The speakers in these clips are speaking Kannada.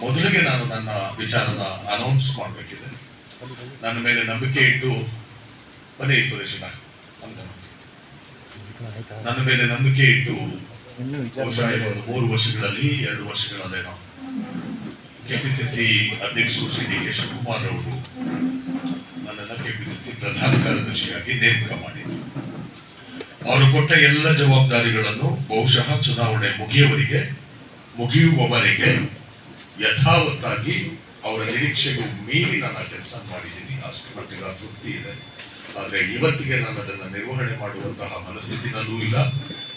ಮೊದಲಿಗೆ ನಾನು ನನ್ನ ವಿಚಾರನ ಅನೌನ್ಸ್ ಮಾಡಬೇಕಿದೆ. ನನ್ನ ಮೇಲೆ ನಂಬಿಕೆ ಇಟ್ಟು ಬನ್ನಿ ಸುರೇಶನ ಅಂತ ನನ್ನ ಮೇಲೆ ನಂಬಿಕೆ ಇಟ್ಟು ಬಹುಶಃ ಒಂದು ಮೂರು ವರ್ಷಗಳಲ್ಲಿ ಎರಡು ವರ್ಷಗಳಲ್ಲೇನೋ. ಕೆಪಿಸಿಸಿ ಅಧ್ಯಕ್ಷರು ಶ್ರೀ ಡಿ ಕೆ ಶಿವಕುಮಾರ್ ಅವರು ನನ್ನನ್ನು ಕೆಪಿಸಿಸಿ ಪ್ರಧಾನ ಕಾರ್ಯದರ್ಶಿಯಾಗಿ ನೇಮಕ ಮಾಡಿದ್ರು. ಅವರು ಕೊಟ್ಟ ಎಲ್ಲ ಜವಾಬ್ದಾರಿಗಳನ್ನು ಬಹುಶಃ ಚುನಾವಣೆ ಮುಗಿಯುವವರೆಗೆ ಮುಗಿಯುವವರೆಗೆ ಯಥಾವತ್ತಾಗಿ ಅವರ ನಿರೀಕ್ಷೆಗೂ ಮೀರಿ ನಾನು ಕೆಲಸ ಮಾಡಿದ್ದೀನಿ. ಅಷ್ಟು ಮಟ್ಟಿಗೆ ತೃಪ್ತಿ ಇದೆ. ಆದರೆ ಇವತ್ತಿಗೆ ನಾನು ಅದನ್ನು ನಿರ್ವಹಣೆ ಮಾಡುವಂತಹ ಮನಸ್ಥಿತಿನಲ್ಲೂ ಇಲ್ಲ.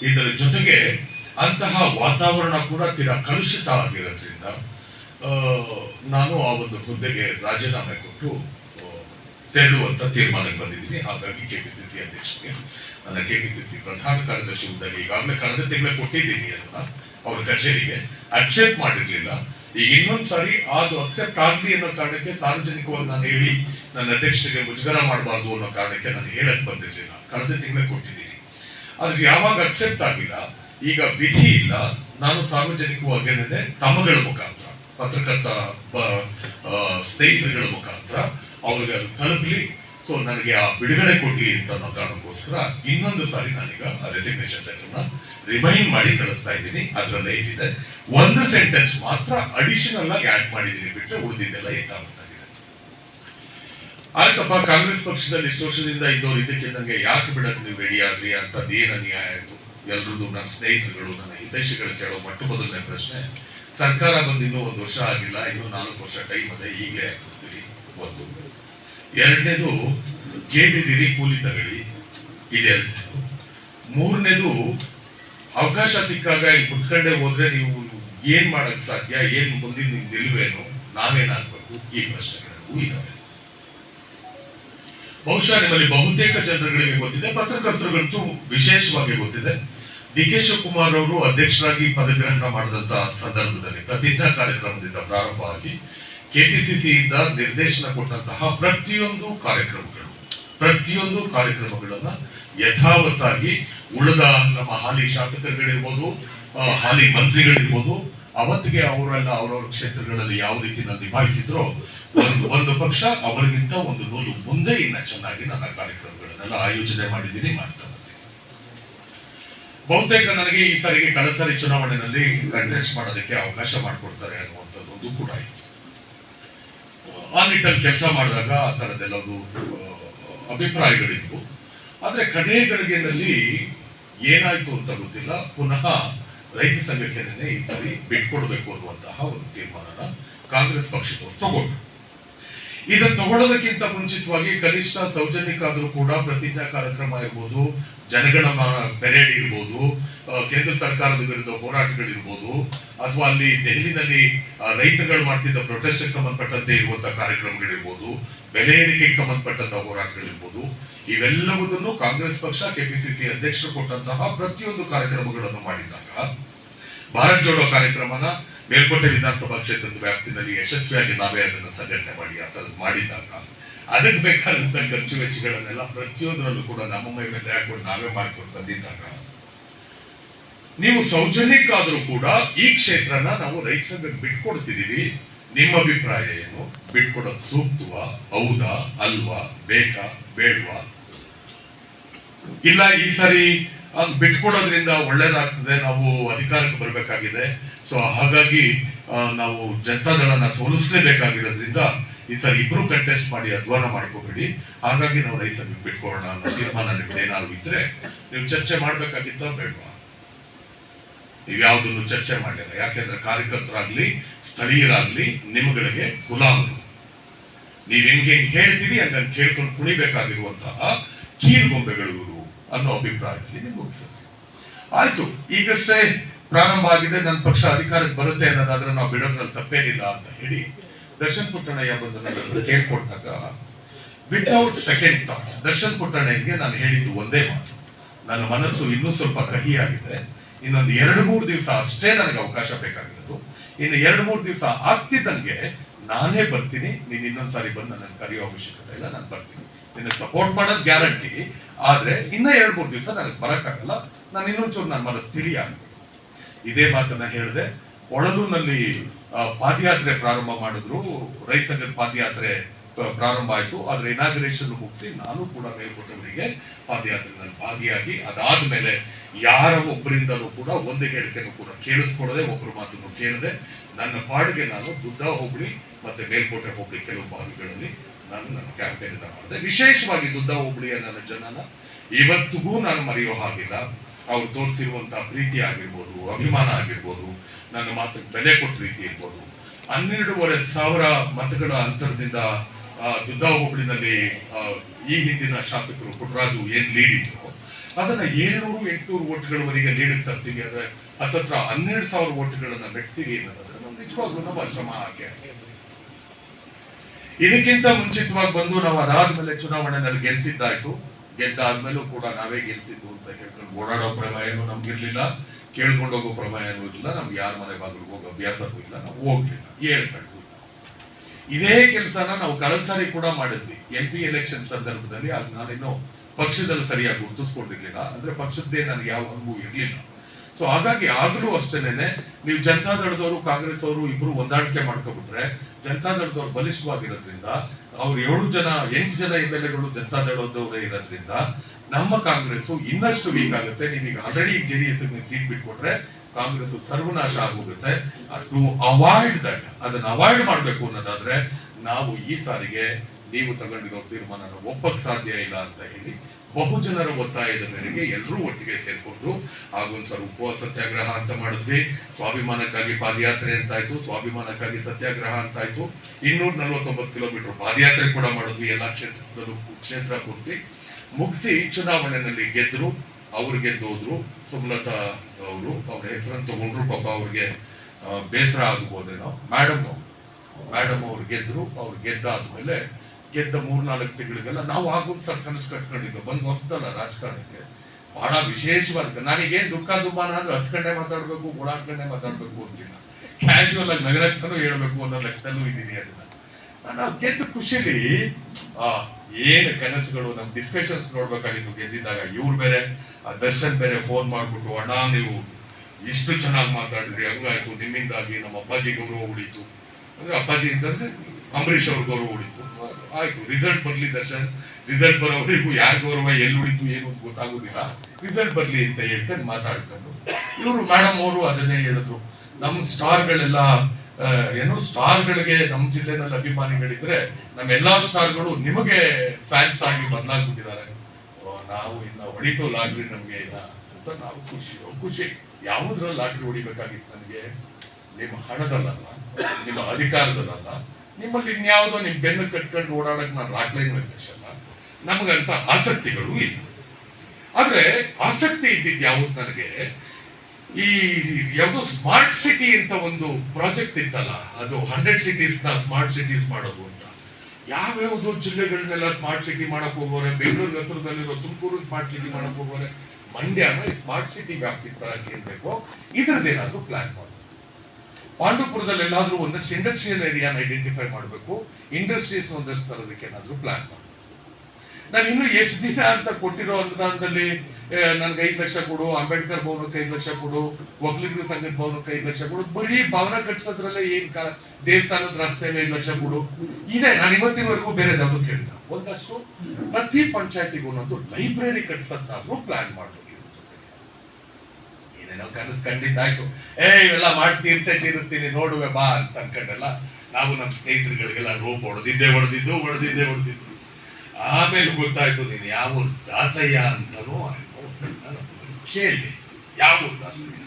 ಇದರ ಜೊತೆಗೆ ಅಂತಹ ವಾತಾವರಣ ಕೂಡ ತೀರಾ ಕಲುಷಿತ ಆಗಿರೋದ್ರಿಂದ ನಾನು ಆ ಒಂದು ಹುದ್ದೆಗೆ ರಾಜೀನಾಮೆ ಕೊಟ್ಟು ತೆರಳುವಂತ ತೀರ್ಮಾನಕ್ಕೆ ಬಂದಿದ್ದೀನಿ. ಹಾಗಾಗಿ ಕೆಪಿಸಿಸಿ ಅಧ್ಯಕ್ಷರಿಗೆ, ನನ್ನ ಕೆಪಿಸಿಸಿ ಪ್ರಧಾನ ಕಾರ್ಯದರ್ಶಿ ಹುದ್ದೆಗೆ ಈಗಾಗಲೇ ಕಳೆದ ತಿಂಗಳೇ ಕೊಟ್ಟಿದ್ದೀನಿ ಅದನ್ನ. ಅವ್ರ ಕಚೇರಿಗೆ ಅಕ್ಸೆಪ್ಟ್ ಮಾಡಿರ್ಲಿಲ್ಲ. ಈಗ ಇನ್ನೊಂದು ಸಾರಿ ಅದು ಅಕ್ಸೆಪ್ಟ್ ಆಗ್ಲಿ ಅನ್ನೋ ಕಾರಣಕ್ಕೆ ಸಾರ್ವಜನಿಕವಾಗಿ ನಾನು ಹೇಳಿ ನನ್ನ ಅಧ್ಯಕ್ಷರಿಗೆ ಮುಜುಗರ ಮಾಡಬಾರ್ದು ಅನ್ನೋ ಕಾರಣಕ್ಕೆ ನಾನು ಹೇಳಕ್ ಬಂದಿರ್ಲಿಲ್ಲ. ಕಳೆದ ತಿಂಗಳೇ ಕೊಟ್ಟಿದ್ದೀನಿ. ಆದ್ರೆ ಯಾವಾಗ ಅಕ್ಸೆಪ್ಟ್ ಆಗಿಲ್ಲ ಈಗ ವಿಧಿ ಇಲ್ಲ, ನಾನು ಸಾರ್ವಜನಿಕವಾಗಿ ತಮ್ಮಗಳ ಮುಖಾಂತರ, ಪತ್ರಕರ್ತ ಸ್ನೇಹಿತರುಗಳ ಮುಖಾಂತರ, ಅವ್ರಿಗೆ ಅದು ತಲುಪಲಿ ಸೊ ನನಗೆ ಆ ಬಿಡುಗಡೆ ಕೊಡ್ಲಿ ಅಂತ ಅನ್ನೋ ಕಾರಣಕ್ಕೋಸ್ಕರ ಇನ್ನೊಂದು ಸಾರಿ ನಾನೀಗ ರೆಸಿಗ್ನೇಷನ್ ಲೆಟರ್ನ ರಿಮೈಂಡ್ ಮಾಡಿ ಕಳಿಸ್ತಾ ಇದ್ದೀನಿ. ಅದರಲ್ಲೇ ಏನಿದೆ? ಒಂದು ಸೆಂಟೆನ್ಸ್ ಮಾತ್ರ ಅಡಿಷನಲ್ ಆಗಿ ಆಡ್ ಮಾಡಿದ್ದೀನಿ ಬಿಟ್ಟರೆ ಉಳಿದಿದ್ದೆಲ್ಲ ಯಥಾವತ್ತಾಗಿದೆ. ಆಯ್ತಪ್ಪ, ಕಾಂಗ್ರೆಸ್ ಪಕ್ಷದಲ್ಲಿ ಇಷ್ಟು ವರ್ಷದಿಂದ ಇದ್ದವ್ರು ನನಗೆ ಯಾಕೆ ಬಿಡಕ್ಕೆ ನೀವು ರೆಡಿ ಆದ್ರಿ ಅಂತದ್ದು ಏನು ಅನ್ಯಾಯ ಆಯಿತು ಎಲ್ರದ್ದು ನನ್ನ ಸ್ನೇಹಿತರುಗಳು, ನನ್ನ ಹಿತೈಷಿಗಳು ಕೇಳೋ ಮೊಟ್ಟ ಮೊದಲನೇ ಪ್ರಶ್ನೆ. ಸರ್ಕಾರ ಬಂದಿನ್ನೂ ಒಂದು ವರ್ಷ ಆಗಿಲ್ಲ. ಇನ್ನೂ ನಾಲ್ಕು ವರ್ಷ ಟೈಮ್ ಅದೇ ಈಗಲೇ ಹಾಕ್ಬಿಡ್ತೀರಿ ಒಂದು. ಎರಡನೇದು ಕೇಳಿದಿರಿ ಕೂಲಿ ತಗೊಳ್ಳಿ. ಇದೆ ಮೂರನೇದು ಅವಕಾಶ ಸಿಕ್ಕಾಗ ಕುತ್ಕೊಂಡೇ ಹೋದ್ರೆ ನೀವು ಏನ್ ಮಾಡಕ್ ಸಾಧ್ಯ, ಏನ್ ಮುಂದಿನ ನಿಮ್ ನಿಲುವೇನು ನಾವೇನಾಗ್ಬೇಕು ಈ ಪ್ರಶ್ನೆಗಳೆಲ್ಲವೂ ಇದಾವೆ ಬಹುಶಃ ನಿಮ್ಮಲ್ಲಿ ಬಹುತೇಕ ಜನರುಗಳಿಗೆ ಗೊತ್ತಿದೆ ಪತ್ರಕರ್ತರುಗಳಂತೂ ವಿಶೇಷವಾಗಿ ಗೊತ್ತಿದೆ. ಡಿ ಕೆ ಶಿವಕುಮಾರ್ ಅವರು ಅಧ್ಯಕ್ಷರಾಗಿ ಪದಗ್ರಹಣ ಮಾಡಿದಂತಹ ಸಂದರ್ಭದಲ್ಲಿ ಪ್ರತಿಜ್ಞಾ ಕಾರ್ಯಕ್ರಮದಿಂದ ಪ್ರಾರಂಭ ಆಗಿ ಕೆಪಿಸಿಸಿಯಿಂದ ನಿರ್ದೇಶನ ಕೊಟ್ಟಂತಹ ಪ್ರತಿಯೊಂದು ಕಾರ್ಯಕ್ರಮಗಳು, ಪ್ರತಿಯೊಂದು ಕಾರ್ಯಕ್ರಮಗಳನ್ನ ಯಥಾವತ್ತಾಗಿ ಉಳಿದ ನಮ್ಮ ಹಾಲಿ ಶಾಸಕರುಗಳಿರ್ಬೋದು ಹಾಲಿ ಮಂತ್ರಿಗಳಿರ್ಬೋದು, ಅವತ್ತಿಗೆ ಅವರೆಲ್ಲ ಅವರವರ ಕ್ಷೇತ್ರಗಳಲ್ಲಿ ಯಾವ ರೀತಿ ನಿಭಾಯಿಸಿದ್ರೋ ಒಂದು ಒಂದು ಪಕ್ಷ ಅವರಿಗಿಂತ ಒಂದು ನೂಲು ಮುಂದೆ ಇನ್ನ ಚೆನ್ನಾಗಿ ನನ್ನ ಕಾರ್ಯಕ್ರಮಗಳನ್ನೆಲ್ಲ ಆಯೋಜನೆ ಮಾಡಿದ್ದೀನಿ ಮಾಡ್ತಾ ಬಂದಿದ್ದೀನಿ ಬಹುತೇಕ ನನಗೆ ಈ ಸಾರಿಗೆ ಕಳೆದ ಸಾರಿ ಚುನಾವಣೆಯಲ್ಲಿ ಕಂಟೆಸ್ಟ್ ಮಾಡೋದಕ್ಕೆ ಅವಕಾಶ ಮಾಡಿಕೊಡ್ತಾರೆ ಅನ್ನುವಂಥದ್ದು ಒಂದು ಕೂಡ ಇತ್ತು ಆ ಕೆಲಸ ಮಾಡಿದಾಗ ಆ ಥರದ್ದೆಲ್ಲದು ಅಭಿಪ್ರಾಯಗಳಿದ್ವು. ಆದರೆ ಕಡೆ ಗಳಿಗೆನಲ್ಲಿ ಏನಾಯ್ತು ಅಂತ ಗೊತ್ತಿಲ್ಲ. ಪುನಃ ರೈತ ಸಂಘಕ್ಕೆ ಈ ಸಾರಿ ಬಿಟ್ಕೊಡ್ಬೇಕು ಅನ್ನುವಂತಹ ಒಂದು ತೀರ್ಮಾನನ ಕಾಂಗ್ರೆಸ್ ಪಕ್ಷದವರು ತಗೊಂಡ್ರು. ಇದನ್ನು ತಗೊಳ್ಳೋದಕ್ಕಿಂತ ಮುಂಚಿತವಾಗಿ ಕನಿಷ್ಠ ಸೌಜನ್ಯಕ್ಕಾದರೂ ಕೂಡ ಪ್ರತಿಜ್ಞಾ ಕಾರ್ಯಕ್ರಮ ಇರ್ಬೋದು, ಜನಗಣ ಪೆರೇಡ್ ಇರ್ಬೋದು ಕೇಂದ್ರ ಸರ್ಕಾರದ ವಿರುದ್ಧ ಹೋರಾಟಗಳಿರ್ಬೋದು, ಅಥವಾ ಅಲ್ಲಿ ದೆಹಲಿನಲ್ಲಿ ರೈತರುಗಳು ಮಾಡ್ತಿದ್ದ ಪ್ರೊಟೆಸ್ಟ್ ಸಂಬಂಧಪಟ್ಟಂತೆ ಇರುವಂತಹ ಕಾರ್ಯಕ್ರಮಗಳಿರ್ಬೋದು, ಬೆಲೆ ಏರಿಕೆಗೆ ಸಂಬಂಧಪಟ್ಟಂತಹ ಹೋರಾಟಗಳಿರ್ಬೋದು, ಇವೆಲ್ಲವುದನ್ನು ಕಾಂಗ್ರೆಸ್ ಪಕ್ಷ, ಕೆಪಿಸಿಸಿ ಅಧ್ಯಕ್ಷರು ಕೊಟ್ಟಂತಹ ಪ್ರತಿಯೊಂದು ಕಾರ್ಯಕ್ರಮಗಳನ್ನು ಮಾಡಿದಾಗ, ಭಾರತ್ ಜೋಡೋ ಕಾರ್ಯಕ್ರಮನ ಮೇಲ್ಕೋಟೆ ವಿಧಾನಸಭಾ ಕ್ಷೇತ್ರದ ವ್ಯಾಪ್ತಿನಲ್ಲಿ ಯಶಸ್ವಿಯಾಗಿ ನಾವೇ ಅದನ್ನು ಸಂಘಟನೆ ಮಾಡಿ ಆ ಥರದ್ದು ಮಾಡಿದಾಗ ಅದಕ್ಕೆ ಬೇಕಾದಂಥ ಖರ್ಚು ವೆಚ್ಚಗಳನ್ನೆಲ್ಲ ಪ್ರತಿಯೊಂದರಲ್ಲೂ ಕೂಡ ನಮ್ಮ ಮೈ ಮೇಲೆ ಹಾಕೊಂಡು ನಾವೇ ಮಾಡ್ಕೊಂಡು ಬಂದಿದ್ದಾಗ ನೀವು ಸೌಜನ್ಯಕ್ಕಾದರೂ ಕೂಡ ಈ ಕ್ಷೇತ್ರನ ನಾವು ರೈತ ಸಂಘಕ್ಕೆ ಬಿಟ್ಕೊಡ್ತಿದೀವಿ ನಿಮ್ಮ ಅಭಿಪ್ರಾಯ ಏನು? ಬಿಟ್ಕೊಡೋದು ಸೂಕ್ತವ? ಹೌದಾ? ಅಲ್ವಾ? ಬೇಕಾ? ಬೇಡವಾ? ಇಲ್ಲ, ಈ ಸಾರಿ ಬಿಟ್ಕೊಡೋದ್ರಿಂದ ಒಳ್ಳೇದಾಗ್ತದೆ. ನಾವು ಅಧಿಕಾರಕ್ಕೆ ಬರಬೇಕಾಗಿದೆ. ಸೊ ಹಾಗಾಗಿ ನಾವು ಜನತಾದಳನ ಸೋಲಿಸಲೇಬೇಕಾಗಿರೋದ್ರಿಂದ ಈ ಸರಿ ಇಬ್ರು ಕಂಟೆಸ್ಟ್ ಮಾಡಿ ಅಧ್ವಾನ ಮಾಡ್ಕೋಬೇಡಿ. ಹಾಗಾಗಿ ನಾವು ರೈಸ್ ಸಂಘಕ್ಕೆ ಬಿಟ್ಕೊಳ್ಳೋಣ ಅನ್ನೋ ತೀರ್ಮಾನ ನಿಮ್ಗೆ ಏನಾದ್ರು ಇದ್ರೆ ನೀವು ಚರ್ಚೆ ಮಾಡ್ಬೇಕಾಗಿತ್ತ ಬೇಡವಾ ನೀವು ಯಾವುದನ್ನು ಚರ್ಚೆ ಮಾಡಿಲ್ಲ ಯಾಕೆಂದ್ರೆ ಕಾರ್ಯಕರ್ತರಾಗ್ಲಿ, ಸ್ಥಳೀಯರಾಗ್ಲಿ ನಿಮ್ಗಳಿಗೆ ಗುಲಾಮರು ನೀವ್ ಹೆಂಗೆ ಹೇಳ್ತೀರಿ, ಹಂಗಂಗೆ ಕೇಳ್ಕೊಂಡು ಕುಣಿಬೇಕಾಗಿರುವಂತಹ ಕೀರ್ಗೊಂಬೆಗಳು ಅನ್ನೋ ಅಭಿಪ್ರಾಯದಲ್ಲಿ ನಿಮ್ಗೆ ಆಯ್ತು, ಈಗಷ್ಟೇ ಪ್ರಾರಂಭ ಆಗಿದೆ, ನನ್ನ ಪಕ್ಷ ಅಧಿಕಾರಕ್ಕೆ ಬರುತ್ತೆ ಅನ್ನೋದಾದ್ರೆ ನಾವು ಬಿಡೋದ್ರಲ್ಲಿ ತಪ್ಪೇನಿಲ್ಲ ಅಂತ ಹೇಳಿ ದರ್ಶನ್ ಪುಟ್ಟಣಯ್ಯ ಬಂದು ನನ್ನ ಕೇಳ್ಕೊಂಡಾಗ ವಿತೌಟ್ ಸೆಕೆಂಡ್ ಥಾಟ್ ದರ್ಶನ್ ಪುಟ್ಟಣ್ಣಯ್ಯಗೆ ನಾನು ಹೇಳಿದ್ದು ಒಂದೇ ಮಾತು. ನನ್ನ ಮನಸ್ಸು ಇನ್ನೂ ಸ್ವಲ್ಪ ಕಹಿಯಾಗಿದೆ. ಇನ್ನೊಂದು ಎರಡು ಮೂರು ದಿವಸ ಅಷ್ಟೇ ನನಗೆ ಅವಕಾಶ ಬೇಕಾಗಿರೋದು. ಇನ್ನು ಎರಡು ಮೂರು ದಿವಸ ಆಗ್ತಿದ್ದಂಗೆ ನಾನೇ ಬರ್ತೀನಿ. ನೀನು ಇನ್ನೊಂದು ಸಾರಿ ಬಂದು ನನ್ನ ಕರೆಯೋ ಅವಶ್ಯಕತೆ ಇಲ್ಲ, ನಾನು ಬರ್ತೀನಿ. ನಿನ್ನ ಸಪೋರ್ಟ್ ಮಾಡೋದು ಗ್ಯಾರಂಟಿ ಆದ್ರೆ ಇನ್ನ ಎರಡು ಮೂರು ದಿವಸ ನನಗೆ ಬರೋಕ್ಕಾಗಲ್ಲ. ನಾನು ಇನ್ನೊಂಚೂರು ನನ್ನ ಮನಸ್ಸು ತಿಳಿಯಾಗಬೇಕು ಇದೇ ಮಾತನ್ನ ಹೇಳಿದೆ ಹೊಳಲುನಲ್ಲಿ ಆ, ಪಾದಯಾತ್ರೆ ಪ್ರಾರಂಭ ಮಾಡಿದ್ರು. ರೈತ ಸಂಘದ ಪಾದಯಾತ್ರೆ ಪ್ರಾರಂಭ ಆಯ್ತು. ಅದ್ರ ಇನಾಗ್ರೇಷನ್ ಮುಗಿಸಿ ನಾನು ಕೂಡ ಮೇಲ್ಕೊಟ್ಟವರಿಗೆ ಪಾದಯಾತ್ರೆನಲ್ಲಿ ಭಾಗಿಯಾಗಿ ಅದಾದ ಮೇಲೆ ಯಾರ ಒಬ್ಬರಿಂದಲೂ ಕೂಡ ಒಂದೇ ಹೇಳಿಕೆನೂ ಕೂಡ ಕೇಳಿಸ್ಕೊಳ್ಳದೆ ಒಬ್ಬರ ಮಾತನ್ನು ಕೇಳದೆ ನನ್ನ ಪಾಡಿಗೆ ನಾನು ದುಡ್ಡ ಹೋಗ್ಲಿ ಮತ್ತೆ ಮೇಲ್ಕೋಟೆ ಹೋಗ್ಲಿ ಕೆಲವು ಭಾಗಗಳಲ್ಲಿ ನಾನು ನನ್ನ ಕ್ಯಾಂಪೇನ್ ಮಾಡಿದೆ. ವಿಶೇಷವಾಗಿ ದುಡ್ಡ ಹೋಬಳಿಯ ನನ್ನ ಜನನ ಇವತ್ತಿಗೂ ನಾನು ಮರೆಯೋ ಹಾಗಿಲ್ಲ. ಅವ್ರು ತೋರಿಸಿರುವಂತಹ ಪ್ರೀತಿ ಆಗಿರ್ಬೋದು, ಅಭಿಮಾನ ಆಗಿರ್ಬೋದು, ನನ್ನ ಮಾತಕ್ಕೆ ಬೆಲೆ ಕೊಟ್ಟ ರೀತಿ ಇರ್ಬೋದು. ಹನ್ನೆರಡೂವರೆ ಸಾವಿರ ಮತಗಳ ಅಂತರದಿಂದ ದುದ್ದ ಹೋಬಳಿನಲ್ಲಿ ಈ ಹಿಂದಿನ ಶಾಸಕರು ಪುಟ್ಟರಾಜು ಏನ್ ಇದ್ರು ಅದನ್ನ ಏಳ್ನೂರು ಎಂಟುನೂರು ಓಟ್ಗಳವರೆಗೆ ಲೀಡ್ ತರ್ತೀವಿ ಅಂದ್ರೆ ಹತ್ತತ್ರ ಹನ್ನೆರಡು ಸಾವಿರ ಓಟ್ಗಳನ್ನ ಮೆಟ್ತೀವಿ ಅನ್ನೋದಾದ್ರೆ ನಾವು ನಿಜವಾಗ್ಲೂ ನಮ್ಮ ಶ್ರಮ ಹಾಕಿ ಇದಕ್ಕಿಂತ ಮುಂಚಿತವಾಗಿ ಬಂದು ನಾವು ಅದಾದ್ಮೇಲೆ ಚುನಾವಣೆಯಲ್ಲಿ ಗೆಲ್ಸಿದ್ದಾಯ್ತು ಗೆದ್ದಾದ್ಮೇಲೂ ಕೂಡ ನಾವೇ ಗೆಲ್ಸಿದ್ದು ಅಂತ ಹೇಳ್ಕೊಂಡು ಓಡಾಡೋ ಪ್ರಮೇಯನೂ ನಮ್ಗಿರ್ಲಿಲ್ಲ ಕೇಳ್ಕೊಂಡು ಹೋಗೋ ಪ್ರಮೇಯನೂ ಇರಲಿಲ್ಲ, ನಮ್ಗೆ ಯಾರ ಮನೆ ಬಾಗಿಲು ಹೋಗೋ ಅಭ್ಯಾಸವೂ ಇಲ್ಲ, ನಾವು ಹೋಗ್ಲಿಲ್ಲ ಹೇಳ್ಕೊಂಡು ಇದೇ ಕೆಲಸನ ನಾವು ಕಳೆದ ಸಾರಿ ಕೂಡ ಮಾಡಿದ್ವಿ. ಎಂ ಪಿ ಎಲೆಕ್ಷನ್ ಸಂದರ್ಭದಲ್ಲಿ ಅದು ನಾನಿನ್ನು ಪಕ್ಷದಲ್ಲಿ ಸರಿಯಾಗಿ ಗುರುತಿಸ್ಕೊಂಡಿರ್ಲಿಲ್ಲ. ಅಂದ್ರೆ ಪಕ್ಷದ್ದೇ ನನಗೆ ಯಾವ ಅನುಭವ ಇರ್ಲಿಲ್ಲ. ಸೊ ಹಾಗಾಗಿ ಆಗಲೂ ಅಷ್ಟೇನೆ ನೀವು ಜನತಾದಳದವರು ಕಾಂಗ್ರೆಸ್ ಅವರು ಇಬ್ರು ಹೊಂದಾಣಿಕೆ ಮಾಡ್ಕೊಬಿಟ್ರೆ ಜನತಾದಳದವ್ರು ಬಲಿಷ್ಠವಾಗಿರೋದ್ರಿಂದ, ಅವ್ರು ಏಳು ಜನ, ಎಂಟು ಜನ ಎಂ ಎಲ್ ಎಗಳು ಜನತಾದಳದವರೇ ಇರೋದ್ರಿಂದ, ನಮ್ಮ ಕಾಂಗ್ರೆಸ್ ಇನ್ನಷ್ಟು ವೀಕ್ ಆಗುತ್ತೆ. ನೀವೀಗ already J D S seat ಬಿಟ್ಕೊಟ್ರೆ Congress ಸರ್ವನಾಶ ಆಗೋಗುತ್ತೆ. ಟು ಅವಾಯ್ಡ್ ದಟ್ ಅದನ್ನ ಅವಾಯ್ಡ್ ಮಾಡಬೇಕು ಅನ್ನೋದಾದ್ರೆ, ನಾವು ಈ ಸಾರಿಗೆ, ನೀವು ತಗೊಂಡಿರೋ ತೀರ್ಮಾನನ ಒಪ್ಪಕ್ ಸಾಧ್ಯ ಇಲ್ಲ ಅಂತ ಹೇಳಿ ಬಹುಜನರ ಒತ್ತಾಯದ ಮೇರೆಗೆ ಎಲ್ಲರೂ ಒಟ್ಟಿಗೆ ಸೇರಿಕೊಂಡು ಆಗೊಂದು ಸರ್ ಉಪವಾಸ, ಸತ್ಯಾಗ್ರಹ ಅಂತ ಮಾಡಿದ್ವಿ. ಸ್ವಾಭಿಮಾನಕ್ಕಾಗಿ ಪಾದಯಾತ್ರೆ ಅಂತಾಯ್ತು, ಸ್ವಾಭಿಮಾನಕ್ಕಾಗಿ ಸತ್ಯಾಗ್ರಹ ಅಂತಾಯ್ತು. ಇನ್ನೂರ ನಲವತ್ತೊಂಬತ್ತು ಕಿಲೋಮೀಟರ್ ಪಾದಯಾತ್ರೆ ಕೂಡ ಮಾಡಿದ್ವಿ ಎಲ್ಲಾ ಕ್ಷೇತ್ರದಲ್ಲೂ, ಕ್ಷೇತ್ರ ಪೂರ್ತಿ. ಮುಗಿಸಿ ಚುನಾವಣೆಯಲ್ಲಿ ಗೆದ್ರು, ಅವ್ರು ಗೆದ್ದು ಹೋದ್ರು ಸುಮಲತಾ ಅವರು, ಅವ್ರ ಹೆಸರನ್ನು ತಗೊಂಡ್ರು, ಪಾಪ ಅವ್ರಿಗೆ ಬೇಸರ ಆಗ್ಬೋದೇನೋ ಮೇಡಮ್ ಮೇಡಮ್ ಅವ್ರು ಗೆದ್ರು, ಅವ್ರು ಗೆದ್ದಾದ್ಮೇಲೆ ಗೆದ್ದ ಮೂರ್ನಾಲ್ಕು ತಿಂಗಳಿಗೆಲ್ಲ ನಾವು ಆಗೊಂದು ಸರ್ ಕನಸು ಕಟ್ಕೊಂಡಿದ್ದು, ಬಂದು ಹೊಸದಲ್ಲ ರಾಜಕಾರಣಕ್ಕೆ. ಬಹಳ ವಿಶೇಷವಾದ ನನಗೇನ್ ದುಃಖ ದುಮ್ಮಾನ ಅಂದ್ರೆ ಹತ್ತು ಗಂಟೆ ಮಾತಾಡ್ಬೇಕು ಓಡಾಡ್ಕೊಂಡೆ ಮಾತಾಡಬೇಕು ಅಂತಿಲ್ಲ. ಕ್ಯಾಶುವಲ್ ಆಗಿ ನಗರತ್ತನೂ ಹೇಳ್ಬೇಕು ಅನ್ನೋ ಲೆಕ್ಕದಲ್ಲೂ ಇದ್ದೀನಿ ಅದನ್ನ. ನಾನು ಗೆದ್ದ ಖುಷಿಲಿ, ಆ, ಏನು ಕನಸುಗಳು ನಮ್ಮ ಡಿಸ್ಕಷನ್ಸ್ ನೋಡ್ಬೇಕಾಗಿತ್ತು ಗೆದ್ದಿದ್ದಾಗ. ಇವ್ರು ಬೇರೆ, ಆ ದರ್ಶನ್ ಬೇರೆ ಫೋನ್ ಮಾಡ್ಬಿಟ್ಟು, ಅಣ್ಣ, ನೀವು ಇಷ್ಟು ಚೆನ್ನಾಗಿ ಮಾತಾಡಿದ್ರಿ, ಹಂಗಾಯ್ತು, ನಿಮ್ಮಿಂದಾಗಿ ನಮ್ಮ ಅಪ್ಪಾಜಿ ಗೌರವ ಉಳಿತು. ಅಂದ್ರೆ ಅಪ್ಪಾಜಿ ಅಂತಂದ್ರೆ ಅಂಬರೀಷ್ ಅವ್ರ ಗೌರವ ಉಳಿತು. ಆಯ್ತು ರಿಸಲ್ಟ್ ಬರ್ಲಿ ದರ್ಶನ್. ರಿಸಲ್ಟ್ ಬರೋವರೆಗೂ ಯಾರ ಗೌರವ, ಎಲ್ಲಿ ಉಳಿತು, ಏನು ಗೊತ್ತಾಗೋದಿಲ್ಲ. ರಿಸಲ್ಟ್ ಬರ್ಲಿ ಅಂತ ಹೇಳ್ಕೊಂಡು ಮಾತಾಡ್ಕೊಂಡು. ಇವರು ಮೇಡಮ್ ಅವರು ಅದನ್ನೇ ಹೇಳಿದ್ರು. ನಮ್ಮ ಸ್ಟಾರ್ಗಳೆಲ್ಲ ಏನೋ, ಸ್ಟಾರ್ಗಳಿಗೆ ನಮ್ಮ ಜಿಲ್ಲೆನಲ್ಲಿ ಅಭಿಮಾನಿಗಳಿದ್ರೆ ನಮ್ಮ ಎಲ್ಲಾ ಸ್ಟಾರ್ಗಳು ನಿಮಗೆ ಫ್ಯಾನ್ಸ್ ಆಗಿ ಬದಲಾಗ್ಬಿಟ್ಟಿದ್ದಾರೆ. ನಾವು ಇನ್ನ ಹೊಡಿತು ಲಾಟ್ರಿ ನಮಗೆ ಇಲ್ಲ ಅಂತ ನಾವು ಖುಷಿ ಖುಷಿ. ಯಾವುದ್ರಲ್ಲಿ ಲಾಟ್ರಿ ಹೊಡಿಬೇಕಾಗಿತ್ತು ನನಗೆ ನಿಮ್ಮ ಹಣದಲ್ಲ ನಿಮ್ಮ ಅಧಿಕಾರದಲ್ಲ ನಿಮ್ಮಲ್ಲಿ ಇನ್ಯಾವುದೋ ನಿಮ್ಮ ಬೆನ್ನು ಕಟ್ಕೊಂಡು ಓಡಾಡಕ್ಕೆ ನಾನು ರಾಕ್ಲೈನ್ ಅಲ್ಲ ನಮಗಂತ ಆಸಕ್ತಿಗಳು ಇಲ್ಲ. ಆದರೆ ಆಸಕ್ತಿ ಇದ್ದಿದ್ದು ಯಾವುದು ನನಗೆ? ಈ ಯಾವುದೋ ಸ್ಮಾರ್ಟ್ ಸಿಟಿ ಅಂತ ಒಂದು ಪ್ರಾಜೆಕ್ಟ್ ಇತ್ತಲ್ಲ, ಅದು ಹಂಡ್ರೆಡ್ ಸಿಟೀಸ್ನ ಸ್ಮಾರ್ಟ್ ಸಿಟೀಸ್ ಮಾಡೋದು ಅಂತ. ಯಾವ್ಯಾವ್ದು ಜಿಲ್ಲೆಗಳನ್ನೆಲ್ಲ ಸ್ಮಾರ್ಟ್ ಸಿಟಿ ಮಾಡಕ್ ಹೋಗೋರೆ ಬೆಂಗಳೂರು ಹತ್ರದಲ್ಲಿರೋ ತುಮಕೂರು ಸ್ಮಾರ್ಟ್ ಸಿಟಿ ಮಾಡಕ್ ಹೋಗೋರೆ ಮಂಡ್ಯನ ಸ್ಮಾರ್ಟ್ ಸಿಟಿ ವ್ಯಾಪ್ತಿ ತರಕ್ಕೆ ಇರ್ಬೇಕು ಇದ್ರದ್ದೇನಾದ್ರೂ ಪ್ಲಾನ್ ಮಾಡಿ. ಪಾಂಡುಪುರದಲ್ಲಿ ಎಲ್ಲಾದ್ರೂ ಒಂದಷ್ಟು ಇಂಡಸ್ಟ್ರಿಯಲ್ ಏರಿಯಾನ ಐಡೆಂಟಿಫೈ ಮಾಡಬೇಕು. ಇಂಡಸ್ಟ್ರೀಸ್ ಒಂದಷ್ಟು ತರೋದಕ್ಕೆ ಏನಾದರೂ ಪ್ಲಾನ್ ಮಾಡಬೇಕು ನಾನು ಇನ್ನು ಎಷ್ಟು ದಿನ ಅಂತ ಕೊಟ್ಟಿರೋ ಅನುದಾನದಲ್ಲಿ ನನ್ಗೆ ಐದು ಲಕ್ಷ ಕೊಡು, ಅಂಬೇಡ್ಕರ್ ಭವನಕ್ಕೆ ಐದು ಲಕ್ಷ ಕೊಡು ಒಕ್ಕಲಿಗರ ಸಂಘದ ಭವನಕ್ಕೆ ಐದು ಲಕ್ಷ ಕೊಡು, ಬರೀ ಭವನ ಏನು ಕಾ- ದೇವಸ್ಥಾನದ ರಸ್ತೆ ಐದು ಲಕ್ಷ ಕೊಡು. ಇದೆ, ನಾನು ಇವತ್ತಿನವರೆಗೂ ಬೇರೆ ಯಾವ್ದು ಕೇಳಿಲ್ಲ. ಒಂದಷ್ಟು ಪ್ರತಿ ಪಂಚಾಯತಿಗೂ ಒಂದೊಂದು ಲೈಬ್ರರಿ ಕಟ್ಸೋದ್ನಾದ್ರೂ ಪ್ಲಾನ್ ಮಾಡ್ಬೇಕು ಏನೇನೋ ಕನಸು ಆಯ್ತು. ಏ ಇವೆಲ್ಲ ಮಾಡಿ ತೀರ್ಸೆ, ತೀರಿಸ್ತೀನಿ, ನೋಡುವೆ, ಬಾ ಅಂತ ಅನ್ಕೊಂಡೆಲ್ಲ ನಾವು ನಮ್ಮ ಸ್ನೇಹಿತರುಗಳಿಗೆಲ್ಲ ರೋಪ್ ಹೊಡೆದಿದ್ದೆ, ಹೊಡೆದಿದ್ದು ಹೊಡೆದಿದ್ದೆ, ಹೊಡೆದಿದ್ದು. ಆಮೇಲೆ ಗೊತ್ತಾಯ್ತು ನೀನು ಯಾವ ದಾಸಯ್ಯ ಅಂತನೂ ಕೇಳಿ. ಯಾವ ದಾಸಯ್ಯ?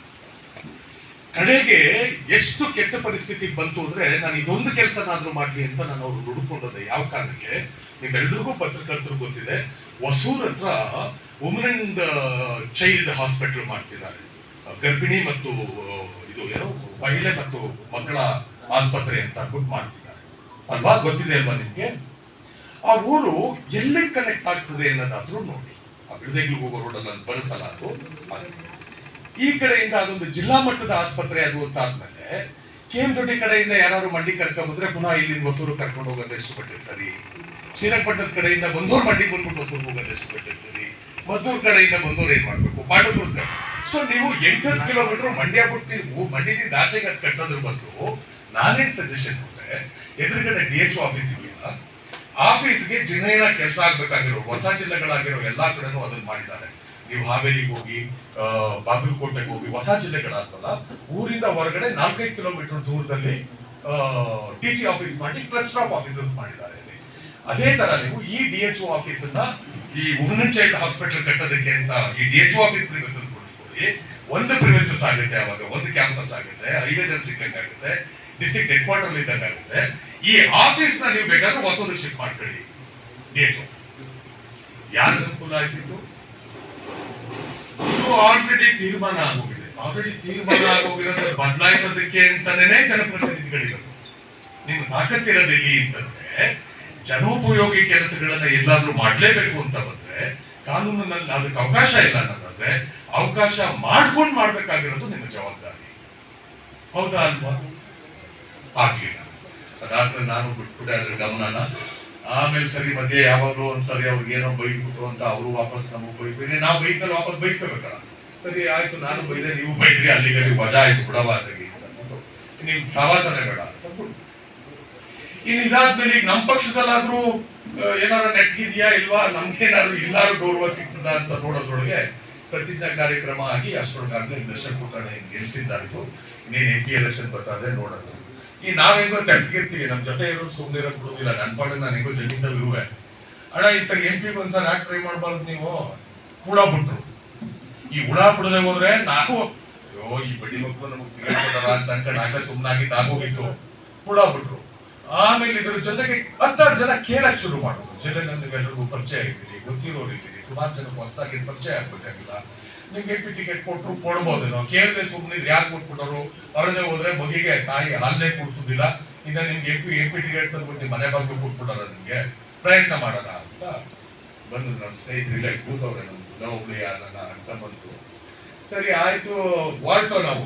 ಕಡೆಗೆ ಎಷ್ಟು ಕೆಟ್ಟ ಪರಿಸ್ಥಿತಿ ಬಂತು ಅಂದ್ರೆ ನಾನು ಇದೊಂದು ಕೆಲಸನಾದ್ರೂ ಮಾಡ್ಲಿ ಅಂತ ನಾನು ಅವ್ರು ಹುಡುಕೊಂಡದೆ ಯಾವ ಕಾರಣಕ್ಕೆ? ನಿಮ್ಮೆಲ್ಲರಿಗೂ ಪತ್ರಕರ್ತರು ಗೊತ್ತಿದೆ. ಹೊಸೂರ್ ಹತ್ರ ವುಮೆನ್ ಚೈಲ್ಡ್ ಹಾಸ್ಪಿಟಲ್ ಮಾಡ್ತಿದ್ದಾರೆ. ಗರ್ಭಿಣಿ ಮತ್ತು ಇದು ಏನು, ಮಹಿಳೆ ಮತ್ತು ಮಕ್ಕಳ ಆಸ್ಪತ್ರೆ ಅಂತ ಅಂದ್ಬಿಟ್ಟು ಮಾಡ್ತಿದ್ದಾರೆ. ಅಲ್ವಾ? ಗೊತ್ತಿದೆ ಅಲ್ವಾ ನಿಮ್ಗೆ? ಆ ಊರು ಎಲ್ಲಿ ಕನೆಕ್ಟ್ ಆಗ್ತದೆ ಅನ್ನೋದಾದ್ರೂ ನೋಡಿ. ಆ ಬಿಳದೆಗ್ಲಿಗೆ ಹೋಗೋ ರೋಡಲ್ಲಿ ಅಲ್ಲಿ ಬರುತ್ತಲ್ಲ ಅದು. ಈ ಕಡೆಯಿಂದ ಅದೊಂದು ಜಿಲ್ಲಾ ಮಟ್ಟದ ಆಸ್ಪತ್ರೆ ಅದು ಅಂತ ಆದ್ಮೇಲೆ ಕೇಂದ್ರಡಿ ಕಡೆಯಿಂದ ಯಾರು ಮಂಡಿ ಕರ್ಕೊಂಡ್ಬಂದ್ರೆ ಪುನಃ ಇಲ್ಲಿಂದ ಹೊಸೂರು ಕರ್ಕೊಂಡು ಹೋಗೋದು ಎಷ್ಟು ಸರಿ. ಶ್ರೀರಂಗಪಟ್ಟಣದ ಕಡೆಯಿಂದ ಬಂದೂರು ಮಂಡಿಗೆ ಬಂದ್ಬಿಟ್ಟು ಹೊಸೂರು ಹೋಗೋದು ಎಷ್ಟು ಸರಿ. ಮದ್ದೂರ್ ಕಡೆಯಿಂದ ಬಂದೂರು ಏನ್ ಮಾಡ್ಬೇಕು? ಪಾಂಡುಪುರದ ಕಡೆ. ಸೊ ನೀವು ಎಂಟತ್ತು ಕಿಲೋಮೀಟರ್ ಮಂಡ್ಯ ಬಿಟ್ಟು ಮಂಡ್ಯದಿಂದ ಆಚೆಗೆ ಅದು ಕಟ್ಟೋದ್ರ ಬದಲು ನಾನೇನ್ ಸಜೆಷನ್ ಕೊಟ್ಟೆ? ಎದುರುಗಡೆ ಡಿ ಎಚ್ ಆಫೀಸ್ ಇದೆಯಲ್ಲ ಆಫೀಸ್ಗೆ ಜಿಲ್ಲೆಯ ಕೆಲಸ ಆಗ್ಬೇಕಾಗಿರೋ, ಹೊಸ ಜಿಲ್ಲೆಗಳಾಗಿರೋ ಎಲ್ಲಾ ಕಡೆನೂ ಅದನ್ನ ಮಾಡಿದ್ದಾರೆ. ನೀವು ಹಾವೇರಿಗೆ ಹೋಗಿ ಬಾಗಲಕೋಟೆಗೆ ಹೋಗಿ ಹೊಸ ಜಿಲ್ಲೆಗಳಾದ್ವಲ್ಲ, ಊರಿಂದ ಹೊರಗಡೆ ನಾಲ್ಕೈದು ಕಿಲೋಮೀಟರ್ ದೂರದಲ್ಲಿ ಡಿ ಸಿ ಆಫೀಸ್ ಮಾಡಿ ಕ್ಲಸ್ಟರ್ ಆಫ್ ಆಫೀಸಸ್ ಮಾಡಿದ್ದಾರೆ ಇಲ್ಲಿ ಅದೇ ತರ ನೀವು ಈ ಡಿ ಎಚ್ ಒ ಆಫೀಸ್ ಅನ್ನ ಈ ವುಮನ್ ಚೈಲ್ಡ್ ಹಾಸ್ಪಿಟಲ್ ಕಟ್ಟೋದಕ್ಕೆ ಅಂತ ಈ ಡಿ ಎಚ್ ಆಫೀಸ್ ಕೊಡಿಸ್ಕೊಳ್ಳಿ ಒಂದು ಪ್ರಿವೆನ್ಸಸ್ ಆಗುತ್ತೆ ಅವಾಗ, ಒಂದು ಕ್ಯಾಂಪಸ್ ಆಗುತ್ತೆ ಹೈವೇ ಸಿಕ್ಕಂಗೆ ಆಗುತ್ತೆ ಡಿಸ್ಟ್ರಿಕ್ಟ್ ಹೆಡ್ ಕ್ವಾರ್ಟರ್ ಇದ್ದಂಗೆ ಆಗುತ್ತೆ. ಈ ಆಫೀಸ್ನ ನೀವು ಬೇಕಾದ್ರೆ ಹೊಸದು ಶಿಫ್ಟ್ ಮಾಡ್ಕೊಳ್ಳಿ. ಡಿಎಚ್ಒ ಯಾರು ಅನುಕೂಲ ಆಯ್ತಿತ್ತು? ಇದು ಆಲ್ರೆಡಿ ತೀರ್ಮಾನ ಆಗೋಗಿದೆ. ಆಲ್ರೆಡಿ ತೀರ್ಮಾನ ಆಗೋಗಿರೋದ್ರ ಬದಲಾಯಿಸೋದಕ್ಕೆ ಅಂತಾನೆ ಜನಪ್ರತಿನಿಧಿಗಳಿರೋದು. ನಿಮ್ಮ ತಾಕತ್ತಿರೋದಿಲ್ಲಿ ಅಂತಂದ್ರೆ, ಜನೋಪಯೋಗಿ ಕೆಲಸಗಳನ್ನ ಎಲ್ಲಾದ್ರೂ ಮಾಡ್ಲೇಬೇಕು ಅಂತ ಬಂದ್ರೆ, ಕಾನೂನಿನಲ್ಲಿ ಅದಕ್ಕೆ ಅವಕಾಶ ಇಲ್ಲ ಅನ್ನೋದಾದ್ರೆ ಅವಕಾಶ ಮಾಡ್ಕೊಂಡು ಮಾಡ್ಬೇಕಾಗಿರೋದು ನಿಮ್ಮ ಜವಾಬ್ದಾರಿ. ಹೌದಾ ಅಲ್ವಾ? ಆಗ್ಲಿಲ್ಲ ಅದಾದ್ಮೇಲೆ ನಾನು ಬಿಟ್ಬಿಟ್ಟೆ ಅದ್ರ ಗಮನನ. ಆಮೇಲೆ ಸರಿ, ಮಧ್ಯೆ ಯಾವಾಗಲೂ ಒಂದ್ಸರಿ ಅವ್ರಿಗೆ ಏನೋ ಬೈದ್ಬಿಟ್ಟು ಅಂತ ಅವರು ವಾಪಸ್ ನಮಗೆ ಬೈದ್ಬಿಡಿ ನಾವು ಬೈದ್ಮೇಲೆ ವಾಪಸ್ ಬೈಸ್ಕೋಬೇಕಲ್ಲ. ಸರಿ, ಆಯ್ತು, ನಾನು ಬೈದೆ, ನೀವು ಬೈದ್ರಿ, ಅಲ್ಲಿಗೆ ಅಲ್ಲಿ ವಜಾ ಆಯ್ತು ಬಿಡಬಾರ್ದಾಗಿ ನಿಮ್ ಸವಾಸನೆ ಬೇಡ ಇನ್. ಇನ್ನು ಇದಾದ್ಮೇಲೆ ಈಗ ನಮ್ಮ ಪಕ್ಷದಲ್ಲಾದ್ರೂ ಏನಾರು ನೆಟ್ಗಿದ್ಯಾ ಇಲ್ವಾ? ನಮ್ಗೇನಾದ್ರು ಇಲ್ಲಾರು ಗೌರವ ಸಿಗ್ತದ ಅಂತ ನೋಡೋದ್ರೊಳಗೆ ಪ್ರತಿಜ್ಞಾ ಕಾರ್ಯಕ್ರಮ ಆಗಿ ಅಷ್ಟೊಂದಾಗಲೇ ದರ್ಶನ್ ಪುಟ್ಟಣ ಗೆಲ್ಸಿದ್ದಾಯ್ತು. ನೀನ್ ಎಂ ಪಿ ಎಲೆಕ್ಷನ್ ಬರ್ತಾದ್ರೆ ನೋಡೋದು. ಈ ನಾವೇನೋ ತೆಗ್ದಿರ್ತೀವಿ, ನಮ್ ಜೊತೆ ಇರೋರು ಸುಮ್ಮನೆ ಇರೋಕ್ ಕೊಡೋದಿಲ್ಲ ನನ್ ಪಾಡಿಗೆ ನಾನು ಹೆಂಗೋ ಜಮೀನಲ್ಲಿ ಇರುವೆ. ಅಣ್ಣ, ಈ ಸರಿ ಎಂ ಪಿ ಒಂದ್ಸಲ ಯಾಕೆ ಟ್ರೈ ಮಾಡಬಾರ್ದು ನೀವು? ಹುಳ ಬಿಟ್ರು. ಈ ಹುಳ ಬಿಡದೆ ಹೋದ್ರೆ ನಾವು, ಅಯ್ಯೋ, ಈ ಬಡ್ಡಿ ಮಕ್ಕಳು ನಮಗೆ ತಿಳ್ಕೊತಾರ ಅಂತ ಅನ್ಕೊಂಡು ಆಗ ಸುಮ್ಮನಾಗಿದ್ದು ಹುಳ ಬಿಟ್ರು. ಆಮೇಲೆ ಇದ್ರ ಜೊತೆಗೆ ಹತ್ತಾರು ಜನ ಕೇಳಕ್ ಶುರು ಮಾಡೋದು ಜಿಲ್ಲೆನಲ್ಲಿ ನೀವೆಲ್ಲರಿಗೂ ಪರಿಚಯ ಇದ್ದೀರಿ ಗೊತ್ತಿರೋರು ಇದ್ದೀರಿ. ಸುಮಾರು ಜನಕ್ಕೆ ಹೊಸದಾಗಿ ಪರಿಚಯ ಆಗ್ಬೇಕಾಗಿಲ್ಲ. ನಿಮ್ಗೆ ಪಿ ಟಿಕೆಟ್ ಕೊಟ್ರು ಕೊಡ್ಬೋದೇನೋ. ಕೇಳದೆ ಸುಮ್ಮನಿದ್ರೆ ಯಾಕೆ ಕೊಟ್ಬಿಟ್ಟರು? ಹೊರಗೆ ಹೋದ್ರೆ ಮಗಿಗೆ ತಾಯಿ ಅಲ್ಲೇ ಕೊಡಿಸೋದಿಲ್ಲ. ಇನ್ನ ನಿಮ್ಗೆ M P M P ticket ತಂದ್ಬಿಟ್ಟು ಮನೆ ಬಾಗಿಲು ಕೊಟ್ಬಿಟ್ಟಾರ ನಿಮ್ಗೆ? ಪ್ರಯತ್ನ ಮಾಡೋಣ ಅಂತ ಬಂದು ನಮ್ಮ ಸ್ನೇಹಿತರಿಲ್ಲ, ಕೂತವ್ರೆ ನಮ್ದು. ನಾವು ಯಾರ ಅಂತ ಬಂತು. ಸರಿ, ಆಯ್ತು. ಹೊರಟೋ ನಾವು.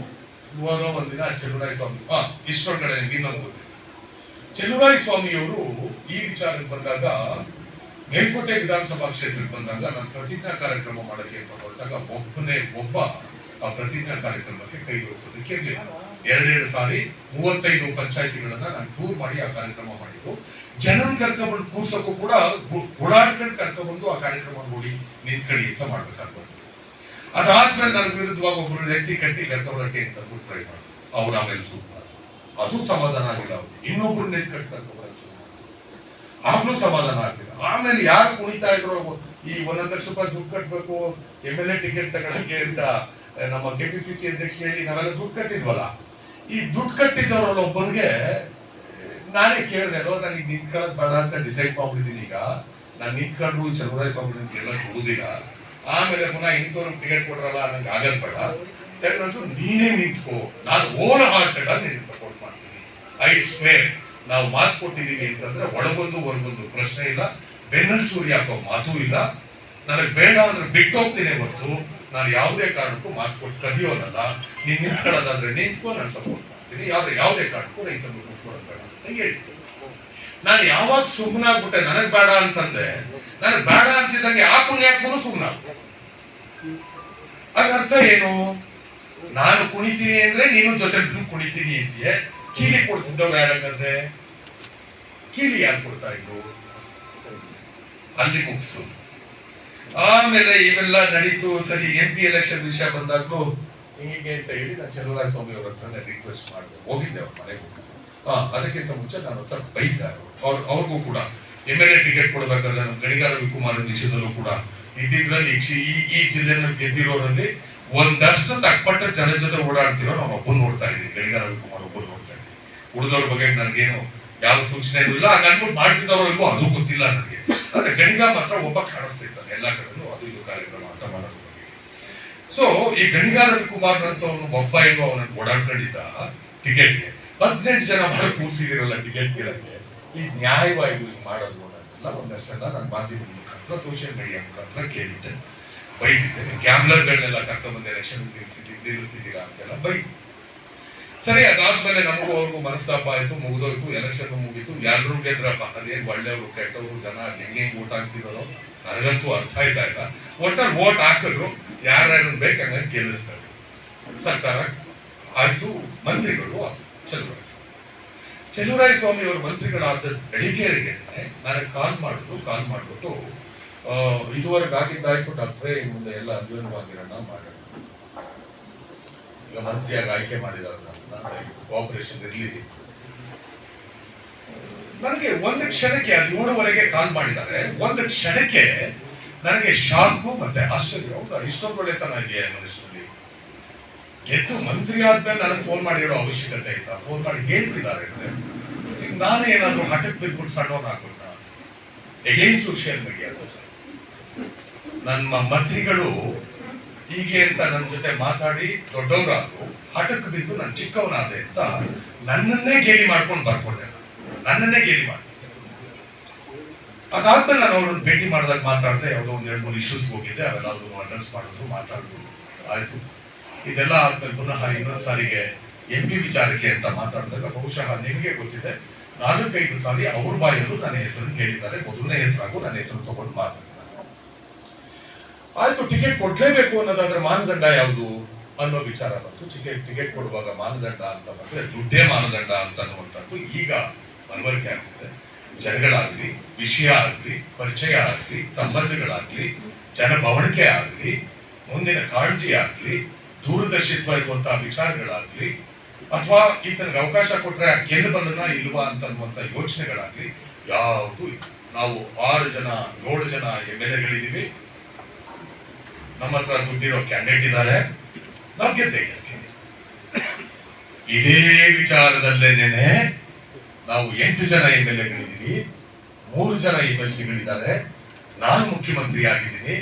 ಹೋದೋ ಒಂದಿನ ಚೆಲುವರಾಯ ಸ್ವಾಮಿ. ಇಷ್ಟೊಂದು ಕಡೆ ನಿಮ್ಗೆ ಇನ್ನೊಂದು ಗೊತ್ತಿಲ್ಲ ಚೆಲುವರಾಯ ಸ್ವಾಮಿಯವರು ಈ ವಿಚಾರಕ್ಕೆ ಬಂದಾಗ, ಮೇಲ್ಕೋಟೆ ವಿಧಾನಸಭಾ ಕ್ಷೇತ್ರಕ್ಕೆ ಬಂದಾಗ ನಾನು ಪ್ರತಿಜ್ಞಾ ಕಾರ್ಯಕ್ರಮ ಮಾಡಕ್ಕೆ ಅಂತ ಹೊರಟಾಗ ಒಬ್ಬನೇ ಒಬ್ಬ ಆ ಪ್ರತಿಜ್ಞಾ ಕಾರ್ಯಕ್ರಮಕ್ಕೆ ಕೈ ಜೋಡಿಸೋದಕ್ಕೆ ಎರಡೆರಡು ಸಾರಿ ಮೂವತ್ತೈದು ಪಂಚಾಯತಿಗಳನ್ನ ನಾನು ಟೂರ್ ಮಾಡಿ ಆ ಕಾರ್ಯಕ್ರಮ ಮಾಡಿದ್ದು. ಜನನ್ ಕರ್ಕೊಂಡ್ಬಂದು ಕೂರ್ಸಕ್ಕೂ ಕೂಡ ಓಡಾಡ್ಕೊಂಡು ಕರ್ಕೊಂಡ್ಬಂದು ಆ ಕಾರ್ಯಕ್ರಮ ನೋಡಿ ನಿಂತ್ಕೊಳ್ಳಿ ಅಂತ ಮಾಡ್ಬೇಕಾಗ್ಬೋದು. ಅದಾದ್ಮೇಲೆ ನನ್ನ ವಿರುದ್ಧವಾಗಿ ಒಬ್ಬರು ವ್ಯಕ್ತಿ ಕಟ್ಟಿ ಕರ್ಕೊಂಡ್ಬರಕ್ಕೆ ಅಂತ ಟ್ರೈ ಮಾಡಿದ್ರು ಅವ್ರು ಆಮೇಲೆ ಸೂಕ್ತ ಅದು ಸಮಾಧಾನ ಆಗಿಲ್ಲ ಇನ್ನೊಬ್ರು ನಿಂತ್ ಶುರು ಆಗ್ಲೂ ಸಮಾಧಾನ ಆಗಿಲ್ಲ. ಆಮೇಲೆ ಯಾರು ಕುಣಿತಾ ಇದ್ರು ಈ ಒಂದೊಂದು ಲಕ್ಷ ರೂಪಾಯಿ ದುಡ್ಡು ಕಟ್ಬೇಕು ಎಂ ಎಲ್ ಎ ಟಿಕೆಟ್ ತಗೊಳಕ್ಕೆ ಅಂತ ನಮ್ಮ ಕೆ ಪಿ ಸಿ ಸಿ ಅಧ್ಯಕ್ಷ ಹೇಳಿ ನಾವೆಲ್ಲ ದುಡ್ಡು ಕಟ್ಟಿದ್ವಲ್ಲ. ಈ ದುಡ್ಡು ಕಟ್ಟಿದ್ದವರಲ್ಲಿ ಒಬ್ಬನಿಗೆ, ನಾನೇ ಕೇಳಿದೆ ನನಗೆ ನಿಂತ್ಕೊಳ್ಳೋದು ಬೇಡ ಅಂತ ಡಿಸೈಡ್ ಮಾಡ್ಬಿಟ್ಟಿದ್ದೀನಿ ಈಗ. ನಾನು ನಿಂತ್ಕೊಂಡ್ರು ಚಲುವರಾಯ ಸ್ವಾಮಿ ಗೆಲ್ಲಕ್ ಹೋಗುದಿಲ್ಲ. ಆಮೇಲೆ ಪುನಃ ಇಂಥವ್ರಿಗೆ ಟಿಕೆಟ್ ಕೊಡ್ರಲ್ಲ ನಂಗೆ ಆಗದ್ ಬೇಡ. ಯಾಕಂದ್ರೆ ನೀನೇ ನಿಂತ್ಕೊ. ನಾನು ಓನ್ ಹಾರ್ಟೆಡ್ ಆಗಿ ನಿನ್ಗೆ ಸಪೋರ್ಟ್ ಮಾಡ್ತೀನಿ. ಐ ಸ್ವೇರ್ ನಾವು ಮಾತು ಕೊಟ್ಟಿದ್ದೀವಿ ಅಂತಂದ್ರೆ ಒಳಗೊಂದು ಹೊರಗೊಂದು ಪ್ರಶ್ನೆ ಇಲ್ಲ. ಬೆನ್ನಲ್ಲಿ ಚೂರಿ ಹಾಕೋ ಮಾತು ಇಲ್ಲ. ನನಗೆ ಬೇಡ ಅಂದ್ರೆ ಬಿಟ್ಟೋಗ್ತೀನಿ ಹೊರತು. ನಾನು ಯಾವುದೇ ಕಾರಣಕ್ಕೂ ಮಾತು ಕೊಟ್ಟು ಕದಿಯೋನಲ್ಲ. ನೀನ್ ನಿಂತ್ಕೊಳ್ಳೋದಾದ್ರೆ ನಿಂತ್ಕೋ, ನಾನು ಸಪೋರ್ಟ್ ಮಾಡ್ತೀನಿ. ಯಾವ್ದು ಯಾವುದೇ ಕಾರಣಕ್ಕೂ ರೈತರು ಕೂತ್ಕೊಳ್ಳೋದು ಬೇಡ ಅಂತ ಹೇಳ್ತೀನಿ ನಾನು ಯಾವಾಗ ಸುಮ್ಮನಾಗ್ಬಿಟ್ಟೆ ನನಗೆ ಬೇಡ ಅಂತಂದೆ. ನನಗ್ ಬೇಡ ಅಂತಿದ್ದಂಗೆ ಆ ಪುಣ್ಯಾತ್ಮನು ಸುಮ್ಮನಾಗ್ಬಿಟ್ಟೆ ಅದ್ರ ಅರ್ಥ ಏನು? ನಾನು ಕುಣಿತೀನಿ ಅಂದ್ರೆ ನೀನು ಜೊತೆ ಕುಣಿತೀನಿ ಅಂತೀಯ? ಕೀಲಿ ಕೊಡ್ತಿದ್ದವ್ರು ಯಾರಂಗಂದ್ರೆ ಕೀಲಿ ಯಾರು ಕೊಡ್ತಾ ಇದ್ರು? ಅಲ್ಲಿ ಮುಗಿಸು. ಆಮೇಲೆ ಇವೆಲ್ಲ ನಡೀತು. ಸರಿ ಎಂ ಪಿ ಎಲೆಕ್ಷನ್ ವಿಷಯ ಬಂದಾಗ್ಲೂ ಹಿಂಗೆ ಅಂತ ಹೇಳಿ ನಾನು ಚಂದ್ರರಾಯ ಸ್ವಾಮಿ ಅವ್ರ ಹತ್ರ ರಿಕ್ವೆಸ್ಟ್ ಮಾಡಿದೆ. ಹೋಗಿದ್ದೆ ಅವ್ರ ಮನೆಗೆ ಹೋಗಿದ್ದೆ. ಹಾ, ಅದಕ್ಕಿಂತ ಮುಂಚೆ ನಾನು ಸರ್ ಬೈದ ಅವ್ರು, ಅವ್ರಿಗೂ ಕೂಡ ಎಂ ಎಲ್ ಎ ಟಿಕೆಟ್ ಕೊಡ್ಬೇಕಾದ್ರೆ ನಮ್ಮ ಗಣಿಗಾರ ವಿಕುಮಾರ್ ವಿಷಯದಲ್ಲೂ ಕೂಡ ಇದ್ದಿದ್ರಲ್ಲಿ ಈ ಈ ಜಿಲ್ಲೆನ ಗೆದ್ದಿರೋರಲ್ಲಿ ಒಂದಷ್ಟು ತಕ್ಕಪಟ್ಟ ಜನ ಜೊತೆ ಓಡಾಡ್ತಿರೋ ನಾವು ಒಬ್ಬನ್ ನೋಡ್ತಾ ಇದ್ದೀವಿ. ಗಣಿಗಾರ ರವಿಕುಮಾರ್ ಒಬ್ಬರು ನೋಡ್ತಾ ಇದ್ದೀವಿ. ಉಳಿದವ್ರ ಬಗ್ಗೆ ನನಗೇನು ಯಾವ ಸೂಚನೆ ಇಲ್ಲ ಹಾಗೆ ಮಾಡ್ತಿದ್ದವ್ರಿಗೂ ಅದು ಗೊತ್ತಿಲ್ಲ ನನಗೆ. ಆದ್ರೆ ಗಣಿಗ ಮಾತ್ರ ಒಬ್ಬ ಕಾಣಿಸ್ತಾ ಇದ್ದಾನೆ ಎಲ್ಲಾ ಕಡೆನೂ. ಅದು ಇದು ಕಾರ್ಯಕ್ರಮ ಅಂತ ಮಾಡೋದು ಸೊ ಈ ಗಣಿಗಾರ ಕುಮಾರ್ ಅಂತ ಅವನು ಒಬ್ಬ ಇಲ್ವೋ ಅವನನ್ನು ಓಡಾಡ್ಕೊಂಡಿದ್ದ ಟಿಕೆಟ್ಗೆ ಹದಿನೆಂಟು ಜನ ಮಾಡಿ ಕೂರಿಸಿದಿರಲ್ಲ ಟಿಕೆಟ್ ಕೇಳಕ್ಕೆ. ಈ ನ್ಯಾಯವಾಗಿ ಮಾಡೋದು ಅನ್ನೋದೆಲ್ಲ ಒಂದಷ್ಟೆಲ್ಲ ನಾನು ಮಾಧ್ಯಮದ ಮುಖಾಂತರ ಸೋಷಿಯಲ್ ಮೀಡಿಯಾ ಮುಖಾಂತರ ಕೇಳಿದ್ದೆ. ಬೈದಿದ್ದೆ ಗ್ಯಾಮ್ಲರ್ಗಳನ್ನೆಲ್ಲ ಕರ್ಕೊಂಡ್ಬಂದು ಎಲೆಕ್ಷನ್ ನಿಲ್ಲಿಸ್ತಿದ್ದೀರಾ ಅಂತೆಲ್ಲ ಬೈದು. ಸರಿ, ಅದಾದ್ಮೇಲೆ ನಮಗೂ ಅವ್ರಿಗೂ ಮನಸ್ತಾಪ ಆಯ್ತು, ಮುಗಿದೋಯ್ತು ಎಲೆಕ್ಷನ್ ಮುಗೀತು. ಯಾರು ಗೆದ್ರಪ್ಪ ಅದೇನ್ ಒಳ್ಳೆಯವರು, ಕೆಟ್ಟವರು, ಜನ ಹೆಂಗೆ ಹೆಂಗೆ ಓಟ್ ಹಾಕ್ತಿರೋ ನನಗಂತೂ ಅರ್ಥ ಆಯ್ತಾ ಇಲ್ಲ. ಒಟ್ಟಾರೆ ವೋಟ್ ಹಾಕಿದ್ರು ಯಾರ್ಯಾರು ಬೇಕಂಗ ಗೆಲ್ಲಿಸ್ತಾರೆ. ಸರ್ಕಾರ ಆಯ್ತು, ಮಂತ್ರಿಗಳು ಚೆಲುವರಾಯ ಚಲುವರಾಯ ಸ್ವಾಮಿ ಅವರು ಮಂತ್ರಿಗಳಾದ ಬೆಳಿಗ್ಗೆ ನನಗೆ ಕಾಲ್ ಮಾಡಿದ್ರು ಕಾಲ್ ಮಾಡ್ಬಿಟ್ಟು ಇದುವರೆಗೆ ಆಗಿದ್ದಾಯ್ತು ಡಾಕ್ಟ್ರೆ ಮುಂದೆ ಎಲ್ಲ ಅನ್ಯೂನ್ಯವಾಗಿರೋಣ ಮಾಡೋಣ ಈಗ ಮಂತ್ರಿಯಾಗಿ ಆಯ್ಕೆ ಮಾಡಿದಾರೆ ಕೋಆಪರೇಷನ್ ಇರಲಿ ನನಗೆ ಒಂದು ಕ್ಷಣಕ್ಕೆ ಅದು ಏಳುವರೆಗೆ ಕಾಲ್ ಮಾಡಿದ್ದಾರೆ. ಒಂದು ಕ್ಷಣಕ್ಕೆ ನನಗೆ ಶಾಕು ಮತ್ತೆ ಆಶ್ಚರ್ಯ. ಹೌದಾ? ಇಷ್ಟೊಂದು ಒಳ್ಳೆತನ ಇದೆಯಾ ಮನಸ್ಸಿನಲ್ಲಿ? ಗೆದ್ದು ಮಂತ್ರಿ ಆದ್ಮೇಲೆ ನನಗೆ ಫೋನ್ ಮಾಡಿ ಹೇಳೋ ಅವಶ್ಯಕತೆ ಆಯ್ತಾ ಫೋನ್ ಮಾಡಿ ಹೇಳ್ತಿದ್ದಾರೆ ಅಂದ್ರೆ ಈಗ ನಾನು ಏನಾದ್ರು ಹಠಕ್ಕೆ ಹಾಕೊಂಡ ಸಣ್ಣವನ್ನ ಹಾಕೋಣ ಎಗೇನ್ ಸೋಷಿಯಲ್ ಮೀಡಿಯಾ ನಮ್ಮ ಮಂತ್ರಿಗಳು ಹೀಗೆ ಅಂತ ನನ್ನ ಜೊತೆ ಮಾತಾಡಿ ದೊಡ್ಡವರಾದ್ರು ಹಠಕ್ಕೆ ಬಿದ್ದು ನಾನು ಚಿಕ್ಕವನಾದೆ ಅಂತ ನನ್ನನ್ನೇ ಗೇಲಿ ಮಾಡ್ಕೊಂಡು ಬರ್ಕೊಂಡೆ ನಾನು. ನನ್ನನ್ನೇ ಗೇಲಿ ಮಾಡಿ. ಅದಾದ್ಮೇಲೆ ನಾನು ಅವ್ರನ್ನ ಭೇಟಿ ಮಾಡಿದಾಗ ಮಾತಾಡ್ದೆ, ಯಾವುದೋ ಒಂದ್ ಎರಡು ಮೂರು ಇಶ್ಯೂಸ್ ಹೋಗಿದ್ದೆ ಅವೆಲ್ಲಾದ್ರೂ ಅಡ್ರೆಸ್ ಮಾಡಿದ್ರು ಮಾತಾಡಿದ್ರು ಆಯ್ತು. ಇದೆಲ್ಲ ಆದ್ಮೇಲೆ ಪುನಃ ಇನ್ನೊಂದು ಸಾರಿಗೆ ಎಂ ಪಿ ವಿಚಾರಕ್ಕೆ ಅಂತ ಮಾತಾಡಿದಾಗ ಬಹುಶಃ ನಿಮಗೆ ಗೊತ್ತಿದೆ, ನಾಲ್ಕೈದು ಸಾರಿ ಅವ್ರ ಬಾಯಲ್ಲೂ ನನ್ನ ಹೆಸರು ಹೇಳಿದ್ದಾರೆ ಮೊದಲನೇ ಹೆಸರಾಗೂ ನನ್ನ ಹೆಸರು ತಗೊಂಡು ಮಾತಾಡಿದ್ದಾರೆ ಆಯ್ತು ಟಿಕೆಟ್ ಕೊಡ್ಲೇಬೇಕು ಅನ್ನೋದಾದ್ರೆ ಮಾನದಂಡ ಯಾವುದು ಅನ್ನೋ ವಿಚಾರ ಬಂತು. ಟಿಕೆಟ್ ಟಿಕೆಟ್ ಕೊಡುವಾಗ ಮಾನದಂಡ ಅಂತ ಬಂದ್ರೆ ದುಡ್ಡೇ ಮಾನದಂಡ ಅಂತ ಅನ್ನುವಂಥದ್ದು ಈಗ ಮನವರಿಕೆ ಆಗ್ತದೆ. ಜನಗಳಾಗ್ಲಿ, ವಿಷಯ ಆಗ್ಲಿ, ಪರಿಚಯ ಆಗ್ಲಿ, ಸಂಬಂಧಗಳಾಗ್ಲಿ ಜನಭವಣಿಕೆ ಆಗ್ಲಿ, ಮುಂದಿನ ಕಾಳಜಿ ಆಗ್ಲಿ, ದೂರದರ್ಶಿತ್ವ ಇರುವಂತಹ ವಿಚಾರಗಳಾಗ್ಲಿ, ಅಥವಾ ಈತನಿಗೆ ಅವಕಾಶ ಕೊಟ್ರೆ ಗೆಲ್ಲಬಲ್ಲನ ಇಲ್ವಾ ಅಂತ ಅನ್ನುವಂಥ ಯೋಚನೆಗಳಾಗ್ಲಿ, ಯಾವುದು ನಾವು ಆರು ಜನ, ಏಳು ಜನ ಎಂ ಎಲ್ ಎಗಳಿದೀವಿ ನಮ್ಮ ಹತ್ರ ದುಡ್ಡಿರೋ ಕ್ಯಾಂಡಿಡೇಟ್ ಇದ್ದಾರೆ. ನಾವು ಗೆದ್ದೇ ಗೆಲ್ತೀವಿ ಇದೇ ವಿಚಾರದಲ್ಲೇನೆ ನಾವು ಎಂಟು ಜನ ಎಂ ಎಲ್ ಎಗಳಿದ್ದೀವಿ ಮೂರು ಜನ ಎಂ ಎಲ್ ಸಿಗಳಿದ್ದಾರೆ ನಾನು ಮುಖ್ಯಮಂತ್ರಿ ಆಗಿದ್ದೀನಿ.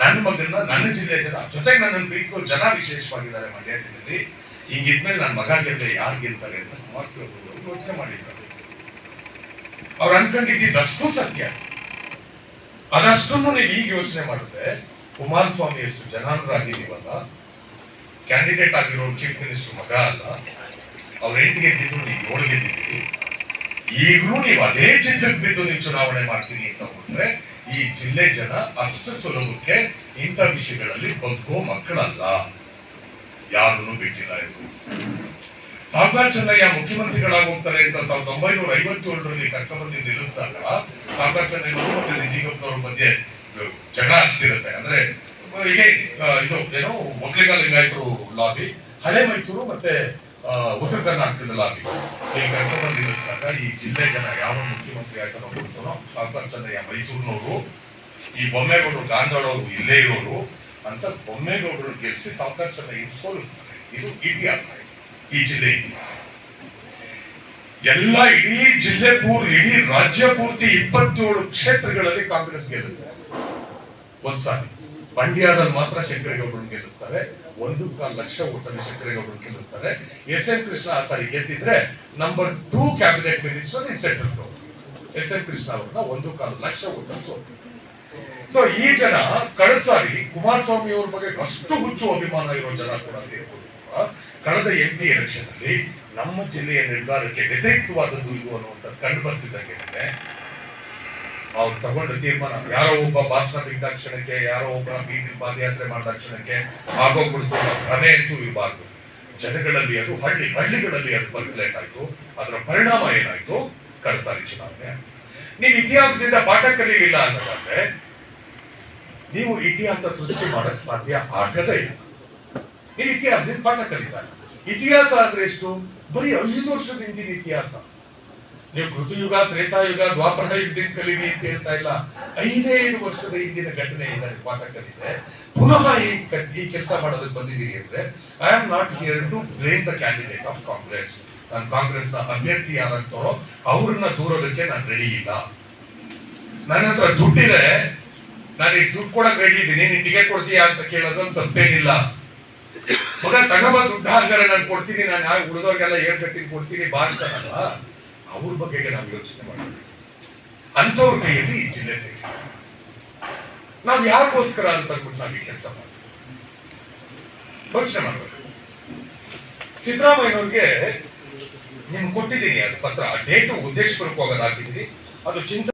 ನನ್ನ ಮಗನ ನನ್ನ ಜಿಲ್ಲೆಯ ಜನ, ಜೊತೆಗೆ ನನ್ನ ಪ್ರೀತಿಸೋ ಜನ ವಿಶೇಷವಾಗಿದ್ದಾರೆ ಮಂಡ್ಯ ಜಿಲ್ಲೆಯಲ್ಲಿ ಹಿಂಗಿದ್ಮೇಲೆ ನನ್ನ ಮಗ ಗೆದ್ದೆ ಯಾರು ಗೆಲ್ತಾರೆ ಅಂತ ಅವರು ಯೋಚನೆ ಮಾಡಿದ್ದಾರೆ. ಅವ್ರು ಅನ್ಕೊಂಡಿದ್ದಷ್ಟು ಸತ್ಯ. ಅದಷ್ಟನ್ನು ನೀವು ಈಗ ಯೋಚನೆ ಮಾಡಿದ್ರೆ ಕುಮಾರಸ್ವಾಮಿ ಎಷ್ಟು ನೀವಲ್ಲ ಕ್ಯಾಂಡಿಡೇಟ್ ಆಗಿರೋ ಚೀಫ್ ಮಿನಿಸ್ಟರ್ ಮಗ ಅಲ್ಲ, ಅವ್ರ ಎಂಟು ಗೆದ್ದಿದ್ದು ನೀವು ಏಳು ಗೆದ್ದಿದ್ದೀರಿ. ಈಗಲೂ ನೀವು ಅದೇ ಚಿತ್ರಕ್ಕೆ ಬಿದ್ದು ನೀವು ಚುನಾವಣೆ ಮಾಡ್ತೀನಿ ಅಂತ ಹೋದ್ರೆ ಈ ಜಿಲ್ಲೆ ಜನ ಅಷ್ಟು ಸುಲಭಕ್ಕೆ ಇಂಥ ವಿಷಯಗಳಲ್ಲಿ ಬಗ್ಗೋ ಮಕ್ಕಳಲ್ಲ. ಯಾರನ್ನು ಬಿಟ್ಟಿಲ್ಲ ಇದು ಸಾವ್ಕಾರ್ ಚೆನ್ನಯ್ಯ ಮುಖ್ಯಮಂತ್ರಿಗಳಾಗೋಗ್ತಾರೆ ಅಂತ ಸಾವಿರದ ಒಂಬೈನೂರ ಐವತ್ತೇಳರಲ್ಲಿ ಕರ್ಕೊಂಡ್ಬಂದು ನಿಲ್ಲಿಸಿದಾಗ ಸಾವ್ಕಾರ್ ಚೆನ್ನಯ್ಯನವರು ಮತ್ತೆ ಮಧ್ಯೆ ಜಗಳ ಆಗ್ತಿರುತ್ತೆ. ಅಂದ್ರೆ ಹೀಗೆ ಇದು ಏನು ಒಕ್ಕಲಿಗ ಲಿಂಗಾಯತರು ಲಾಬಿ, ಹಳೆ ಮೈಸೂರು ಮತ್ತೆ ಉತ್ತರ ಕರ್ನಾಟಕದ ಲಾಬಿ. ಈ ಕರ್ಕೊಂಡ್ಬಂದು ನಿಲ್ಲಿಸಿದಾಗ ಈ ಜಿಲ್ಲೆ ಜನ ಯಾವ ಮುಖ್ಯಮಂತ್ರಿ ಆಯ್ತಾರೋ ಗೊತ್ತೋ ಸಾವ್ಕಾರ್ ಚೆನ್ನಯ್ಯ ಮೈಸೂರಿನವರು, ಈ ಬೊಮ್ಮೇಗೌಡರು ಗಾಂಧಾಳವರು ಇಲ್ಲೇ ಇರೋರು ಅಂತ ಬೊಮ್ಮೇಗೌಡರು ಗೆಲ್ಲಿಸಿ ಸಾವ್ಕಾರ್ ಚೆನ್ನಯ್ಯ ಸೋಲಿಸ್ತಾರೆ. ಇದು ಇತಿಹಾಸ ಈ ಜಿಲ್ಲೆ ಇತಿಹಾಸ. ಎಲ್ಲ ಇಡೀ ಜಿಲ್ಲೆ ಪೂರ್, ಇಡೀ ರಾಜ್ಯ ಪೂರ್ತಿ ಇಪ್ಪತ್ತೇಳು ಕ್ಷೇತ್ರಗಳಲ್ಲಿ ಕಾಂಗ್ರೆಸ್ ಗೆಲ್ಲುತ್ತೆ. ಒಂದ್ಸಾರಿ ಮಂಡ್ಯದಲ್ಲಿ ಮಾತ್ರ ಶಂಕರೇಗೌಡರನ್ನು ಗೆಲ್ಲಿಸ್ತಾರೆ. ಒಂದು ಕಾಲ್ ಲಕ್ಷ ಓಟಲ್ಲಿ ಶಂಕರೇಗೌಡರನ್ನು ಗೆಲ್ಲಿಸ್ತಾರೆ. ಎಸ್ ಎಂ ಕೃಷ್ಣ ಆ ಸಾರಿ ಗೆದ್ದಿದ್ರೆ number two cabinet minister in central S M Krishna ಅವ್ರನ್ನ ಒಂದು ಕಾಲ್ ಲಕ್ಷ ಓಟಲ್ಲಿ ಸೋತಿದ್ರು ಸೊ ಈ ಜನ ಕಳೆದ ಸಾರಿ ಕುಮಾರಸ್ವಾಮಿ ಅವ್ರ ಬಗ್ಗೆ ಅಷ್ಟು ಹುಚ್ಚು ಅಭಿಮಾನ ಇರೋ ಜನ ಕೂಡ ಸೇರ್ಕೊಂಡು ಕೂಡ ಕಳೆದ ಎಂಟನೇ ಎಲೆಕ್ಷನ್ ಅಲ್ಲಿ ನಮ್ಮ ಜಿಲ್ಲೆಯ ನಿರ್ಧಾರಕ್ಕೆ ವ್ಯತಿರಿಕ್ತವಾದದ್ದು ಇದು ಅನ್ನುವಂಥದ್ದು ಕಂಡು ಬರ್ತಿದ್ದಂಗೆ ಅವ್ರು ತಗೊಂಡ ತೀರ್ಮಾನ. ಯಾರೋ ಒಬ್ಬ ಭಾಷಣ ಬಿದ್ದ ಕ್ಷಣಕ್ಕೆ, ಯಾರೋ ಒಬ್ಬ ಬೀದಿ ಪಾದಯಾತ್ರೆ ಮಾಡಿದ ಕ್ಷಣಕ್ಕೆ ಆಗೋಗ್ಬಿಡ್ತು ಭ್ರಮೆ ಅಂತೂ ಇರಬಾರ್ದು. ಜನಗಳಲ್ಲಿ ಅದು ಹಳ್ಳಿ, ಹಳ್ಳಿಗಳಲ್ಲಿ ಅದು ಪರ್ಕ್ಯುಲೇಟ್ ಆಯ್ತು. ಅದರ ಪರಿಣಾಮ ಏನಾಯ್ತು? ಕಡಸಾರಿ ಸಾರಿ ಚುನಾವಣೆ. ನೀವು ಇತಿಹಾಸದಿಂದ ಪಾಠ ಕಲಿಯಲಿಲ್ಲ ಅನ್ನೋದಾದ್ರೆ, ನೀವು ಇತಿಹಾಸ ಸೃಷ್ಟಿ ಮಾಡಕ್ ಸಾಧ್ಯ ಆಗದೇ ಇಲ್ಲ. ನೀವು ಇತಿಹಾಸದಿಂದ ಪಾಠ ಕಲಿತಾರೆ ಇತಿಹಾಸ ಅಂದ್ರೆ ಎಷ್ಟು? ಬರೀ ಐದು ವರ್ಷದ ಹಿಂದಿನ ಇತಿಹಾಸ. ನೀವು ಕೃತಿಯುಗ, ತ್ರೇತಾಯುಗ, ದ್ವಾಪರ ಯುಗದಿಂದ ಕಲೀರಿ ಅಂತ ಹೇಳ್ತಾ ಇಲ್ಲ. ಐದೈದು ವರ್ಷದ ಹಿಂದಿನ ಘಟನೆ ನೀವು ಪಾಠ ಕಲಿದೆ ಪುನಃ ಈ ಈ ಕೆಲಸ ಮಾಡೋದಕ್ಕೆ ಬಂದಿದ್ದೀರಿ ಅಂದ್ರೆ I am not here to blame the candidate of Congress ನಾನು ಕಾಂಗ್ರೆಸ್ನ ಅಭ್ಯರ್ಥಿ ಯಾರಂತಾರೋ ಅವ್ರನ್ನ ದೂರೋದಕ್ಕೆ ನಾನು ರೆಡಿ ಇಲ್ಲ. ನನ್ನ ಹತ್ರ ದುಡ್ಡಿದೆ. ನಾನು ಇಷ್ಟು ದುಡ್ಡು ಕೊಡಕ್ ರೆಡಿ ಇದ್ದೀನಿ. ನೀನು ಟಿಕೆಟ್ ಕೊಡ್ತೀಯಾ ಅಂತ ಕೇಳೋದ್ರಲ್ಲಿ ತಪ್ಪೇನಿಲ್ಲ. ಮಗ, ತಗಬ ದುಡ್ಡು ಹಂಗಾರೆ ನಾನು ಕೊಡ್ತೀನಿ. ನಾನು ಉಳಿದವ್ರಿಗೆಲ್ಲ ಹೇಳ್ಕೊತೀನಿ ಕೊಡ್ತೀನಿ, ಬಾ ಅಂತಾನಲ್ಲ ಅವ್ರ ಬಗ್ಗೆ ನಾವು ಯೋಚನೆ ಮಾಡಬೇಕು ಅಂತವ್ರ ಕೈಯಲ್ಲಿ ಈ ಜಿಲ್ಲೆ ಸೇರಿ ನಾವು ಯಾರಿಗೋಸ್ಕರ ಅಂತ ಅಂದ್ಬಿಟ್ಟು ನಾವು ಈ ಕೆಲಸ ಮಾಡ್ತೀವಿ ಯೋಚನೆ ಮಾಡ್ಬೇಕು. ಸಿದ್ದರಾಮಯ್ಯನವ್ರಿಗೆ ನಿಮ್ಗೆ ಕೊಟ್ಟಿದ್ದೀನಿ ಅದು ಪತ್ರ. ಆ ಡೇಟು ಉದ್ದೇಶಪೂರ್ವಕವಾಗಿ ಹಾಕಿದ್ದೀನಿ ಅದು ಚಿಂತ